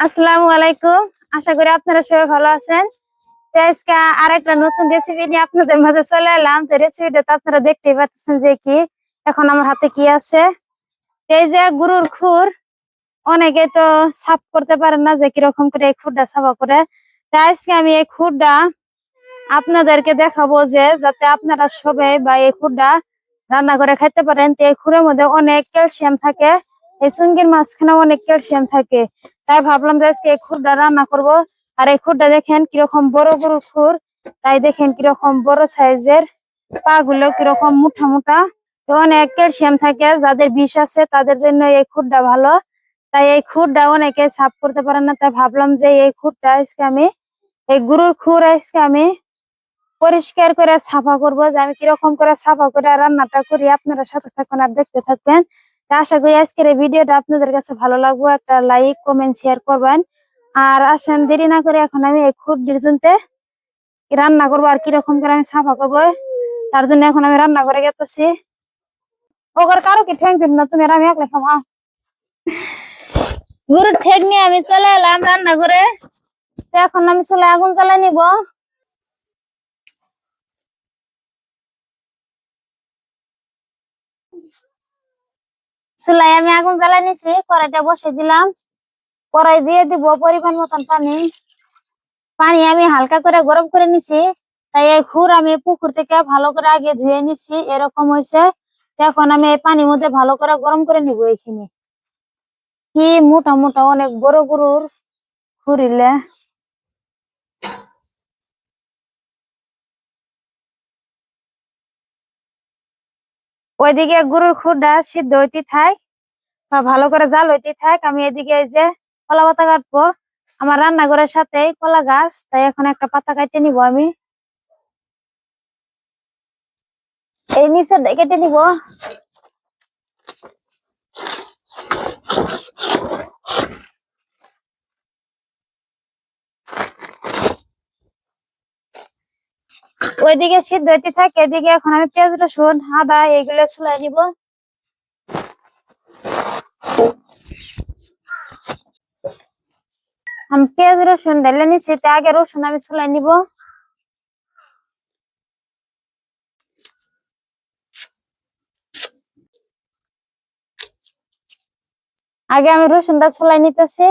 আসসালামু আলাইকুম। আশা করি আপনারা সবাই ভালো আছেন। আজকে আর একটা নতুন রেসিপি নিয়ে আপনাদের মাঝে চলে এলাম। তো রেসিপিটা তো আপনারা দেখতেই পাচ্ছেন যে কি, এখন আমার হাতে কি আছে। এই যে গরুর খুর, অনেকে তো সাফ করতে পারেন না যে কীরকম করে এই খুরটা সাফা করে। তো আজকে আমি এই খুরটা আপনাদেরকে দেখাবো যে যাতে আপনারা সবাই বা এই খুরটা রান্না করে খাইতে পারেন। তো এই খুরের মধ্যে অনেক ক্যালসিয়াম থাকে। এই চুঙ্গির মাঝখানে অনেক ক্যালসিয়াম থাকে। তাই ভাবলাম যে আজকে এই খুরটা রান্না করব। আর এই খুরটা দেখেন কীরকম বড় বড় খুর। তাই দেখেন কীরকম বড় সাইজের পা গুলো কীরকম মুঠা মুঠা তো অনেক ক্যালসিয়াম থাকে, যাদের বিষ আছে তাদের জন্য এই খুরটা ভালো। তাই এই খুরটা অনেকে সাফ করতে পারে না। তাই ভাবলাম যে এই খুরটা আজকে আমি, এই গরুর খুর আজকে আমি পরিষ্কার করে সাফা করব। যে আমি কীরকম করে সাফা করে রান্নাটা করি, আপনারা সাথে থাকুন আর দেখতে থাকবেন। আশা করি আজকের এই ভিডিওটা আপনাদের কাছে ভালো লাগবো। একটা লাইক কমেন্ট শেয়ার করবেন। আর আসেন, দেরি না করে এখন আমি এই খুঁটির জন্যে রান্না করব আর কীরকম করে আমি সাফা করব। তার জন্য এখন আমি রান্না করে গেতেছি। ওগর কারও কি ঠ্যাং দিন না? তুমি আমি একলা খাওয়া গরুর ঠেক নিয়ে আমি চলে এলাম রান্না করে। এখন আমি চলে আগুন জ্বালাই নিব। চুলাই আমি আগুন জ্বালাই নিছি, কড়াইটা বসে দিলাম। কড়াই দিয়ে দিব পরিমাণ মতন পানি। পানি আমি হালকা করে গরম করে নিছি, তাই এই খুর আমি পুকুর থেকে ভালো করে আগে ধুয়ে নিছি, এরকম হয়েছে। এখন আমি এই পানির মধ্যে ভালো করে গরম করে নিব এখানে। কি মোটা মোটা অনেক বড় গরুর খুরিলে ওইদিকে গরুর খুরটা সিদ্ধ হইতে থাক, বা ভালো করে জাল হইতে থাক, আমি এদিকে এই যে কলা পাতা কাটবো। আমার রান্নাঘরের সাথে কলা গাছ, তাই এখন একটা পাতা কাটে নিব আমি। এই নিচে কেটে নিব। ওইদিকে সিদ্ধ হইতে থাকে, এদিকে এখন আমি পেঁয়াজ, রসুন, আদা এগুলো চুলাই নিব। আমি পেঁয়াজ, রসুন ঢেলে নিছি আগে রসুন আমি চুলাই নিব। আগে আমি রসুনটা চুলাই নিতেছি,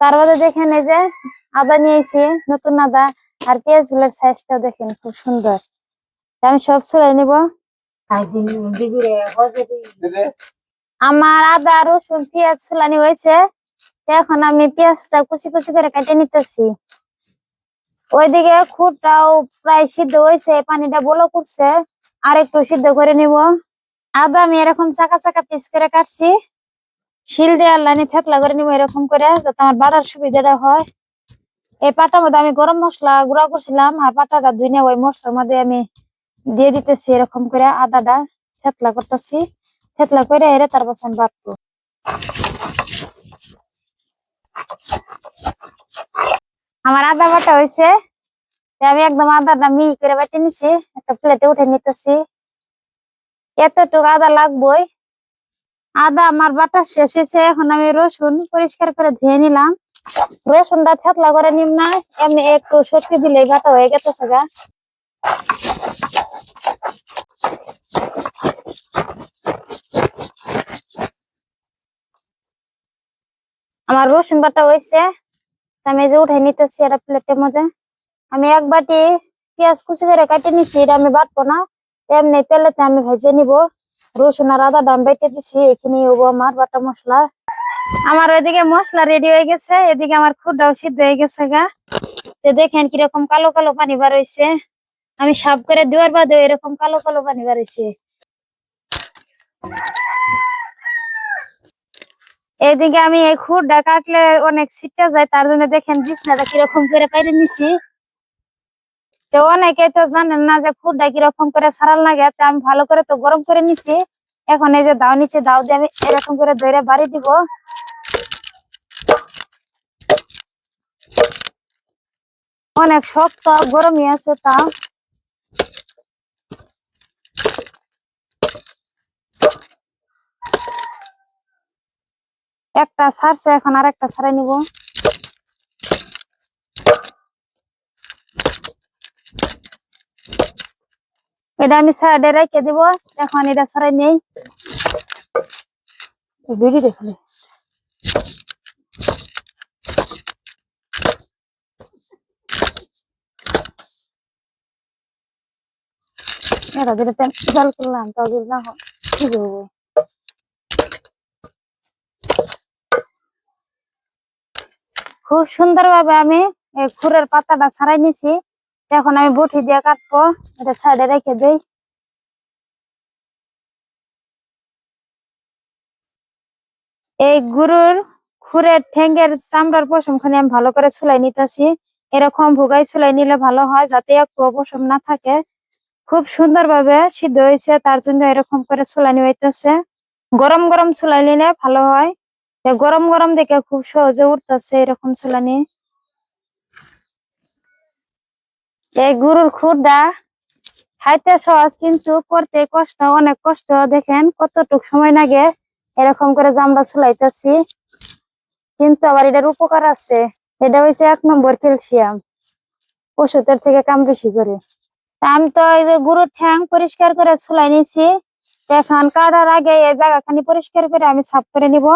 তার বাদে দেখেন এই যে আদা নিয়েছি, নতুন আদা। আর পেঁয়াজগুলোর সাইজটা দেখেন খুব সুন্দর। আমি সব চুলাই নিব। আমার আদা রসুন পেঁয়াজ চুলানি হয়েছে। তো এখন আমি পেঁয়াজটা কুচি কুচি করে কেটে নিতেছি। ওইদিকে খুঁটটাও প্রায় সিদ্ধ হয়েছে পানিটা বলো করছে। আর একটু সিদ্ধ করে নিব। আদা আমি এরকম চাকা চাকা পিস করে কাটছি। শিল দেওয়ার লাইনে থেতলা করে নিব এরকম করে যাতে আমার বাড়ার সুবিধাটা হয়। এই পাটার মধ্যে আমি গরম মশলা গুঁড়া করছিলাম আর পাটাটা ধুই ওই মশলার মধ্যে আমি দিয়ে দিতেছি এরকম করে আদাটা, থেতলা করতেছি। থেতলা করে এরে তারপর আমি বাটবো আমার আদা বাটা হয়েছে। আমি একদম আদাটা মিহি করে বাটে নিছি, একটা প্লেটে উঠে নিতেছি। এতটুকু আদা লাগবোই। আদা আমার বাটা শেষ হয়েছে, এখন আমি রসুন পরিষ্কার করে ধুয়ে নিলাম। রসুনটা থেতলা করে নিম না, এমনি একটু সত্যি দিলেই বাটা হয়ে গেছে গা। আমার রসুন বাটা হয়েছে, আমি যে উঠে নিতেছি একটা প্লেটের মধ্যে। আমি এক বাটি পেঁয়াজ কুচি করে কাটে নিছি, এটা আমি বাটবো না এমনি তেলেতে আমি ভেজে নিব। রসুন আর আদা ডাম বেটে দিছি, এখানে হব আমার বাটা মশলা। আমার ওইদিকে মশলা রেডি হয়ে গেছে, এদিকে আমার খুদাও সিদ্ধ হয়ে গেছে গা। তো দেখেন কীরকম কালো কালো পানি বার হয়েছে আমি সাফ করে দেওয়ার বাদে এরকম কালো কালো পানি বার হয়েছে এইদিকে আমি এই খুরটা কাটলে অনেক ছিটটা যায়, তার জন্য দেখেন বিছনাটা কীরকম করে পাইরে নিছি। তো অনেকে তো জানেন না যে খুরটা কীরকম করে সারাল লাগে তো আমি ভালো করে তো গরম করে নিছি। এখন এই যে দাও, নিচে দাও দিয়ে আমি এরকম করে ধরে বাড়ি দিব। অনেক শক্ত, গরমই আছে তা। একটা ছাড়ছে এখন আর একটা ছাড়াই নিব। এটা আমি সাইডে রেখে দিব। এখন এটা ছাড়াই নেই। ভিডিও দেখলে এরা ধরে জাল আমি খুরের পাতাটা ছাড়াই নিছি। এখন আমি বটি দিয়ে কাটবো, এটা সাইডে রেখে দেই। এই গরুর খুরের ঠ্যাঙ্গের চামড়ার পশমখানি আমি ভালো করে ছুলাই নিতেছি। এরকম ভুগাই ছুলাই নিলে ভালো হয়, যাতে একটু পশম না থাকে। খুব সুন্দরভাবে সিদ্ধ হয়েছে, তার জন্য এরকম করে ছুলানি হইতেছে। গরম গরম ছুলাই নিলে ভালো হয়। গরম গরম দেখে খুব সহজে উঠতেছে এরকম ছুলানি। এই গরুর খুরটা খাইতে সহজ, কিন্তু করতে কষ্ট, অনেক কষ্ট। দেখেন কতটুক সময় লাগে এরকম করে জামড়া ছুলাইতেছি কিন্তু আবার এটার উপকার আছে। এটা হয়েছে এক নম্বর ক্যালসিয়াম, ওষুধের থেকে কাম বেশি করে। আমি তো এই যে গরুর ঠ্যাং পরিষ্কার করে ছুলাই নিছি এখন কাটার আগে এই জায়গাখানি পরিষ্কার করে আমি সাফ করে নিব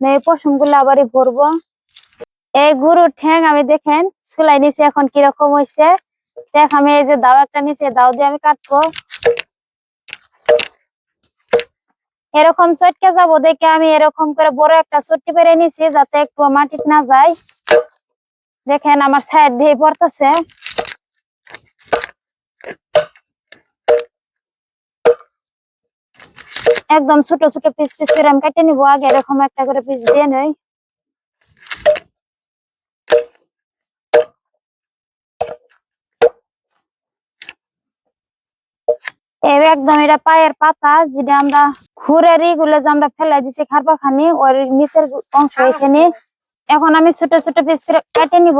এই পশমগুলো আবারই ভরবো। এই গরুর ঠ্যাং আমি দেখেন ছুলাই নিছি এখন কীরকম হয়েছে দেখ, আমি এই যে দাও একটা নিচে, দাও দিয়ে আমি কাটবো। এরকম চটকে যাব, দেখে আমি এরকম করে বড় একটা চট্টি পেরে নিছি, যাতে একটু মাটিতে না যায়। দেখেন আমার সাইড দিয়ে পড়তেছে। একদম ছোট ছোট পিস পিস করে আমি কেটে নিবো, আগে এরকম একটা করে পিস দিয়ে নই। একদম এটা পায়ের পাতা যেটা আমরা খুরেরগুলো যে আমরা ফেলাই দিছি খারপা খানি ওর নিচের অংশ এখানে। এখন আমি ছোট ছোট পিস করে কেটে নিব।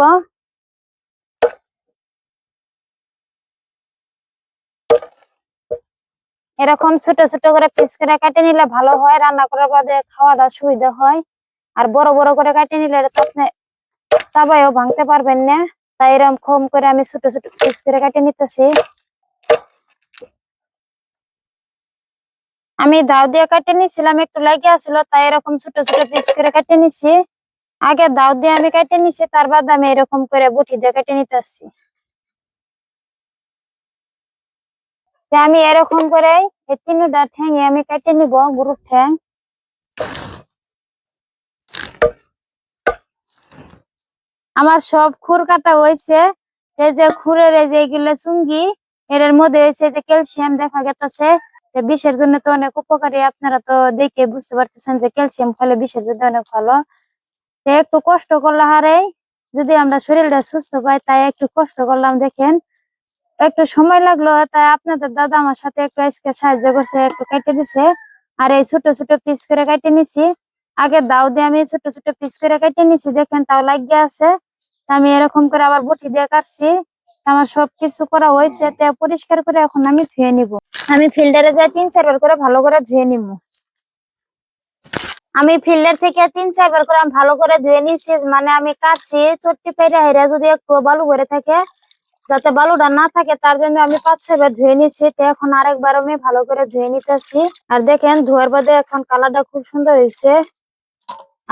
এরকম ছোট ছোট করে পিস করে কেটে নিলে ভালো হয় রান্না করার বাদে খাওয়াটা সুবিধা হয়। আর বড় বড় করে কেটে নিলে এটা তো আপনি চাবাইও ভাঙতে পারবেন না। তাই এরকম কম করে আমি ছোট ছোট পিস করে কেটে নিতেছি। আমি দাও দিয়ে কাটে নিছিলাম, একটু লাগে আসলো, তাই এরকম ছোট ছোট পিস করে কাটে নিছি। আগে দাও দিয়ে আমি কাটে নিছি, তার বাদ আমি এরকম করে বুটি দিয়ে কেটে নিতেছি আমি এরকম করে তিনটা ঠ্যাঙে আমি কেটে নিব, গরুর ঠ্যাং। আমার সব খুর কাটা হয়েছে, এই যে খুরের এই যে এগুলো চুঙ্গি, এর মধ্যে হয়েছে যে ক্যালসিয়াম দেখা গেছে বিষের জন্য তো অনেক উপকারী। আপনারা তো দেখে বুঝতে পারতেছেন যে ক্যালসিয়াম খেলে বিষের জন্য অনেক ভালো। একটু কষ্ট করলে হারে, যদি আমরা শরীরটা সুস্থ পাই, তাই একটু কষ্ট করলাম, দেখেন। একটু সময় লাগল, তাই আপনাদের দাদা আমার সাথে একটু আজকে সাহায্য করছে, একটু কেটে দিছে। আর এই ছোট ছোট পিস করে কেটে নিছি। আগে দাও দিয়ে আমি ছোট ছোট পিস করে কেটে নিছি, দেখেন তাও লাগিয়ে আছে। আমি এরকম করে আবার বটি দিয়ে কাটছি। আমার সবকিছু করা হয়েছে, তে পরিষ্কার করে এখন আমি ধুয়ে নিব। আমি ফিল্টারে যাই তিন চারবার করে ভালো করে ধুয়ে নিব। আমি ফিল্টার থেকে তিন চারবার করে আমি ভালো করে ধুয়ে নিছি মানে আমি কাটছি, চট্টি পেরে হেরে যদি একটু বালু ভরে থাকে, যাতে বালুটা না থাকে, তার জন্য আমি পাঁচ ছয়বার ধুয়ে নিছি, তো এখন আরেকবার আমি ভালো করে ধুয়ে নিতেছি। আর দেখেন, ধোয়ার বাদে এখন কালারটা খুব সুন্দর হয়েছে।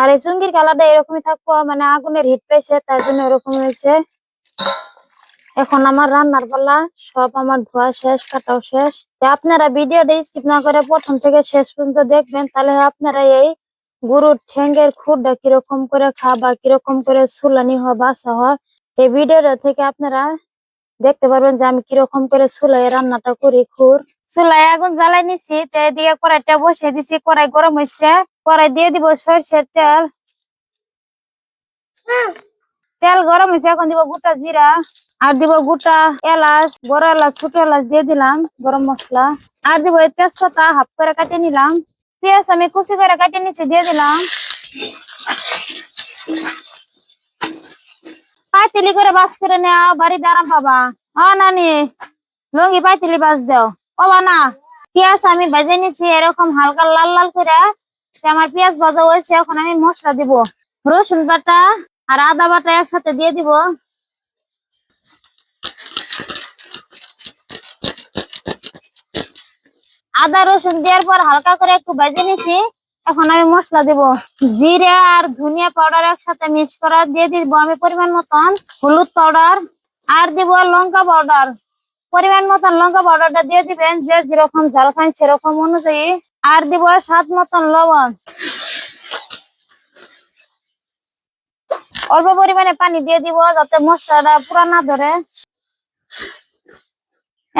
আর এই চুঙ্গির কালারটা এরকমই থাকব মানে আগুনের হিট পেয়েছে তার জন্য এরকম হয়েছে। এখন আমার রান্নার পালা সব আমার ধোয়া শেষ কাটাও শেষ। আপনারা ভিডিওটা স্কিপ না করে প্রথম থেকে শেষ পর্যন্ত দেখবেন তাহলে আপনারা এই গরুর ঠ্যাঙ্গের খুরটা কীরকম করে খা বা কীরকম করে সুলানি হয় বাসা হয় এই ভিডিওটা থেকে আপনারা দেখতে পারবেন যে আমি কীরকম করে চুলাই রান্নাটা করি খুর। চুলাই আগুন জ্বালাই নিছি তো এদিকে কড়াইটা বসিয়ে দিছি কড়াই গরম হয়েছে কড়াই দিয়ে দিব সরষের তেল। তেল গরম হয়েছে এখন দিব গোটা জিরা। আর দিব গোটা এলাচ, বড় এলাচ, ছোট এলাচ দিয়ে দিলাম, গরম মশলা। আর দিব তেজপাতা হাফ করে কাটে নিলাম। পেঁয়াজ আমি কুচি করে কাটে নিছি, দিয়ে দিলাম। পাতিলি করে বাস করে নেওয়া বাড়িতে আরাম পাবা। ও নানি, লঙ্গি পাতিলি বাস দাও। ও না, পেঁয়াজ আমি ভেজে নিছি, এরকম হালকা লাল লাল করে। আমার পেঁয়াজ ভাজা হয়েছে, এখন আমি মশলা দিব। রসুন বাটা আর আদা বাটা একসাথে দিয়ে দিব। আদা রসুন দেওয়ার পর হালকা করে একটু ভেজে নিছি। এখন আমি মশলা দিব। জিরে আর ধনিয়া পাউডার একসাথে মিক্স করা দিয়ে দিব আমি পরিমাণ মতন হলুদ পাউডার আর দিব লঙ্কা পাউডার পরিমাণ মতন লঙ্কা পাউডারটা দিয়ে দিবেন, যে যেরকম ঝাল খান সেরকম অনুযায়ী। আর দিব স্বাদ মতন লবণ। অল্প পরিমাণে পানি দিয়ে দিব যাতে মশলাটা পুরা না ধরে।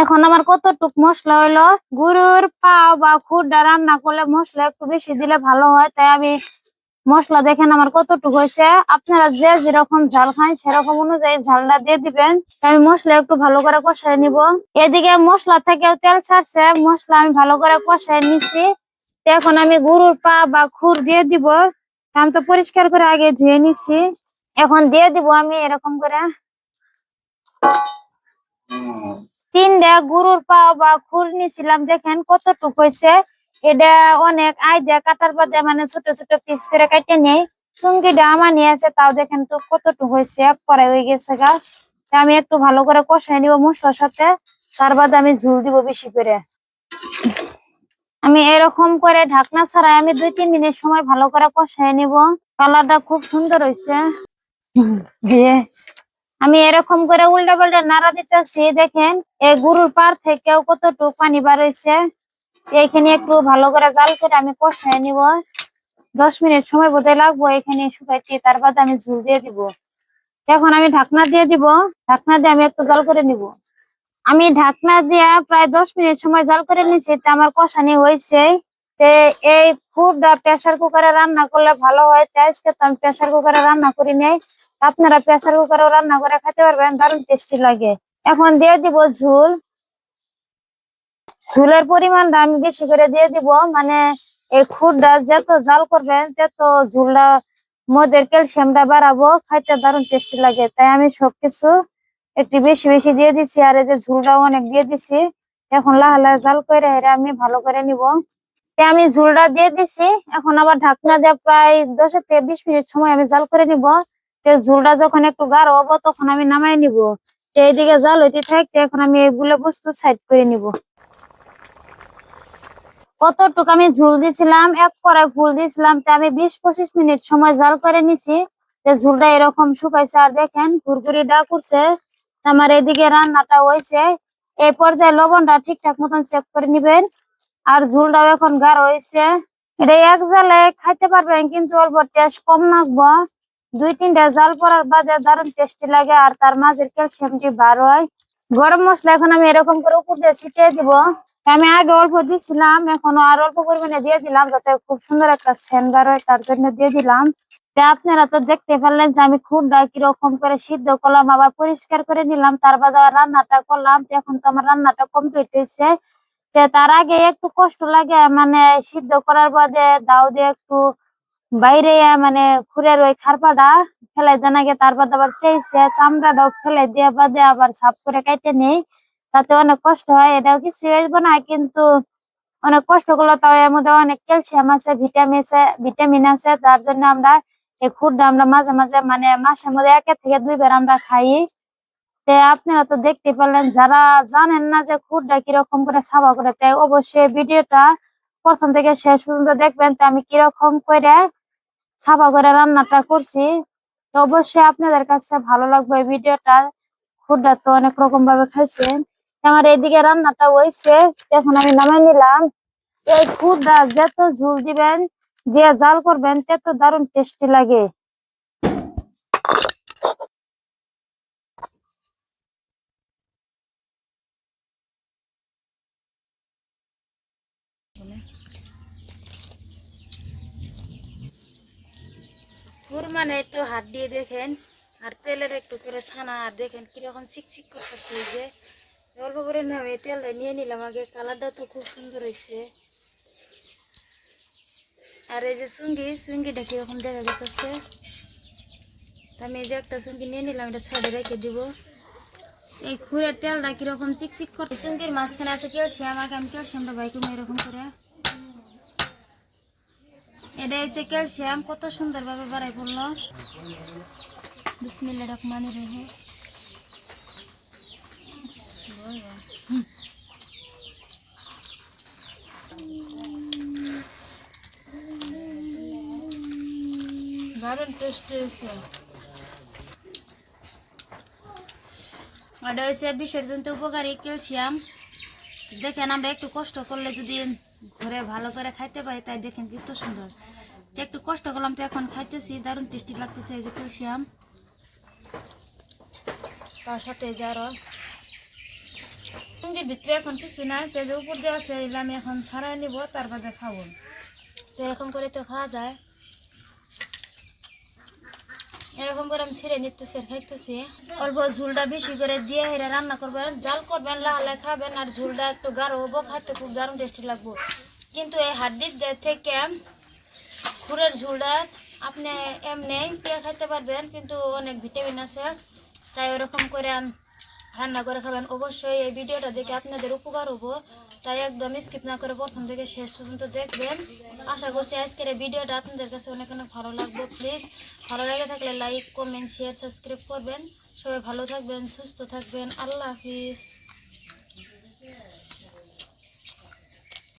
এখন আমার কতটুক মশলা হইল? গরুর পাও বা খুরডা রান্না করলে মশলা একটু বেশি দিলে ভালো হয়। তাই আমি মশলা দেখেন আমার কতটুক হয়েছে। আপনারা যে যেরকম ঝাল খান সেরকম অনুযায়ী ঝালটা দিয়ে দিবেন। আমি মশলা একটু ভালো করে কষাই নিব। এদিকে মশলা থেকেও তেল ছাড়ছে। মশলা আমি ভালো করে কষাই নিছি। এখন আমি গরুর পা বা খুর দিয়ে দিব। আমি তো পরিষ্কার করে আগে ধুয়ে নিছি। এখন দিয়ে দিব আমি এরকম করে। তিনটা গরুর পা বা খুর নিছিলাম দেখেন কতটুক হয়েছে এটা অনেক আই কাটার বাদে মানে ছোট ছোট পিস করে কেটে নেই। চুঙ্গিটা আমার নিয়ে আছে, তাও দেখেন তো কতটুক হয়েছে পরে হয়ে গেছে গা। আমি একটু ভালো করে কষাই নিব মশলার সাথে, তার বাদে আমি ঝুল দিব বেশি করে। আমি এরকম করে ঢাকনা ছাড়াই আমি দুই তিন মিনিট সময় ভালো করে কষাই নিব। কালারটা খুব সুন্দর হয়েছে দিয়ে আমি এরকম করে উল্টা পাল্টা নাড়া দিতেছি, দেখেন, এই গরুর পার থেকেও কতটুকু পানি বার হয়েছে এইখানে একটু ভালো করে জাল করে আমি কষাই নিব। দশ মিনিট সময় বোধহয় লাগবো এখানে শুকাইতে, তার আমি ঝুল দিয়ে দিব। এখন আমি ঢাকনা দিয়ে দিব, ঢাকনা দিয়ে আমি একটু জাল করে নিব। আমি ঢাকনা দিয়ে প্রায় দশ মিনিট সময় জাল করে নিছি, তা আমার কষানি হয়েছে তে এই ফুডটা প্রেসার কুকারে রান্না করলে ভালো হয়, তাই আজকে তো আমি প্রেসার কুকারে রান্না করি নাই। আপনারা প্রেসার কুকারেও রান্না করে খেতে পারবেন, দারুণ টেস্টি লাগে। এখন দিয়ে দিব ঝুল। ঝুলের পরিমাণটা আমি বেশি করে দিয়ে দিব মানে এই খুরটা যত জাল করবেন, তত ঝুলটা মদের ক্যালসিয়ামটা বাড়াবো, খাইতে দারুণ টেস্টি লাগে। তাই আমি সবকিছু একটু বেশি বেশি দিয়ে দিছি, আর এই যে ঝুলটাও অনেক দিয়ে দিছি। এখন লাহা লাহা জাল করে হেরে আমি ভালো করে নিব। আমি ঝুলটা দিয়ে দিছি, এখন আবার ঢাকনা দিয়ে প্রায় দশ থেকে বিশ মিনিট সময় আমি জাল করে নিব। ঝুলটা যখন একটু গাঢ় হব, তখন আমি নামাই নিব। এইদিকে জাল হইতে থাকতে এখন আমি এইগুলো বস্তু সাইড করে নিব। কতটুকু আমি ঝুল দিছিলাম, এক কড়াই ফুল দিছিলাম, তা আমি বিশ পঁচিশ মিনিট সময় জাল করে নিছি। ঝুলটা এরকম শুকাইছে, আর দেখেন ঘুরঘুরি ডা করছে আমার এদিকে রান্নাটা হয়েছে এই পর্যায়ে লবণটা ঠিকঠাক মতন চেক করে নিবেন। আর ঝুলটাও এখন গাঢ় হয়েছে এটা এক জালে খাইতে পারবেন, কিন্তু অল্প টেস্ট কম লাগবো। দুই, তিনটা জাল পরার বাদে দারুণ টেস্টি লাগে আর তার মাঝের ক্যালসিয়ামটি বার হয়। গরম মশলা এখন আমি এরকম করে উপর দিয়ে ছিটিয়ে দিব। আমি আগে অল্প দিয়েছিলাম এখন আর অল্প পরিমাণে দিয়ে দিলাম যাতে খুব সুন্দর একটা সেন্ট বার হয়, তার জন্য দিয়ে দিলাম। আপনারা তো দেখতে পারলেন যে আমি খুবটা কীরকম করে সিদ্ধ করলাম, আবার পরিষ্কার করে নিলাম, তার বাদে রান্নাটা করলাম। এখন তো আমার রান্নাটা কমপ্লিট হয়েছে। তার আগে একটু কষ্ট লাগে মানে সিদ্ধ করার বাদে দাও দিয়ে একটু বাইরে মানে খুরের ওই খারপাটা ফেলাই দেন আগে তার বাদে আবার চেয়েছে চামড়াটাও ফেলাই দিয়ে বাদে আবার সাফ করে কেটে নেই। তাতে অনেক কষ্ট হয়, এটাও কিছু হইব না, কিন্তু অনেক কষ্ট করলে তাও এর মধ্যে অনেক ক্যালসিয়াম আছে, ভিটামিন আছে ভিটামিন আছে, তার জন্য আমরা এই খুরটা আমরা মাঝে মাঝে মানে মাসের মধ্যে একের থেকে দুইবার আমরা খাই। তে আপনারা তো দেখতে পেলেন যারা জানেন না যে খুরটা কীরকম করে সাফা করে তাই অবশ্যই ভিডিওটা প্রথম থেকে শেষ পর্যন্ত দেখবেন, তো আমি কীরকম করে সাফা করে রান্নাটা করছি। তো অবশ্যই আপনাদের কাছে ভালো লাগবে এই ভিডিওটা। খুরটা তো অনেক রকম ভাবে খাইছে আমার এইদিকে রান্নাটা হয়েছে এখন আমি নামাই নিলাম। এই খুরটা যত ঝুল দিবেন দিয়ে জাল করবেন, তত দারুণ টেস্টি লাগে খুর মানে তো হাত দিয়ে দেখেন, আর তেলের একটু করে ছানা, আর দেখেন কীরকম চিকচিক করতেছে যে। অল্প করে না, আমি তেলটা নিয়ে নিলাম, আগে কালারটা তো খুব সুন্দর হয়েছে। আর এই যে চুঙ্গি, চুঙ্গিটা কীরকম দেখা যেতেছে আমি এই যে একটা চুঙ্গি নিয়ে নিলাম, এটা সাইডে রেখে দিব। এই খুরের তেলটা কীরকম চিকচিক করতে চুঙ্গির মাঝখানে আছে ক্যালসিয়াম আগে আমি ক্যালসিয়ামটা বাই করব এরকম করে এটা এসে ক্যালসিয়াম কত সুন্দরভাবে বাড়াই পড়ল। বিসমিল্লা রহমান রহিম। দারুণ টেস্ট হয়েছে। ওটা হয়েছে বিষের জন্য উপকারী ক্যালসিয়াম। দেখেন, আমরা একটু কষ্ট করলে যদি ঘরে ভালো করে খাইতে পারি, তাই দেখেন কত সুন্দর। একটু কষ্ট করলাম তো এখন খাইতেছি, দারুণ টেস্টি লাগতেছে এই যে ক্যালসিয়াম তার সাথে এই যে আরও সঙ্গীর ভিতরে এখন কিছু নাই, তো উপর দেওয়া আছে, এগুলো আমি এখন ছাড়াই নিব, তারপরে খাব। তো এরকম করে তো খাওয়া যায়। এরকম করে আমি ছেড়ে নিতেছি খাইতেছি। অল্প ঝুলটা বেশি করে দিয়ে হেরে রান্না করবেন জাল করবেন, লালে খাবেন আর ঝুলটা একটু গাঢ় হব, খাইতে খুব দারুণ টেস্টি লাগবো। কিন্তু এই হাড্ডির থেকে খুরের ঝুলটা আপনি এমনি পেয়ে খাইতে পারবেন, কিন্তু অনেক ভিটামিন আছে। তাই ওরকম করে রান্না করে খাবেন। অবশ্যই এই ভিডিওটা দেখে আপনাদের উপকার হব। তাই একদম স্কিপ না করে প্রথম থেকে শেষ পর্যন্ত দেখবেন। আশা করছি আজকের এই ভিডিওটা আপনাদের কাছে অনেক অনেক ভালো লাগবে। প্লিজ ভালো লাগে থাকলে লাইক কমেন্ট শেয়ার সাবস্ক্রাইব করবেন। সবাই ভালো থাকবেন, সুস্থ থাকবেন। আল্লাহ হাফিজ।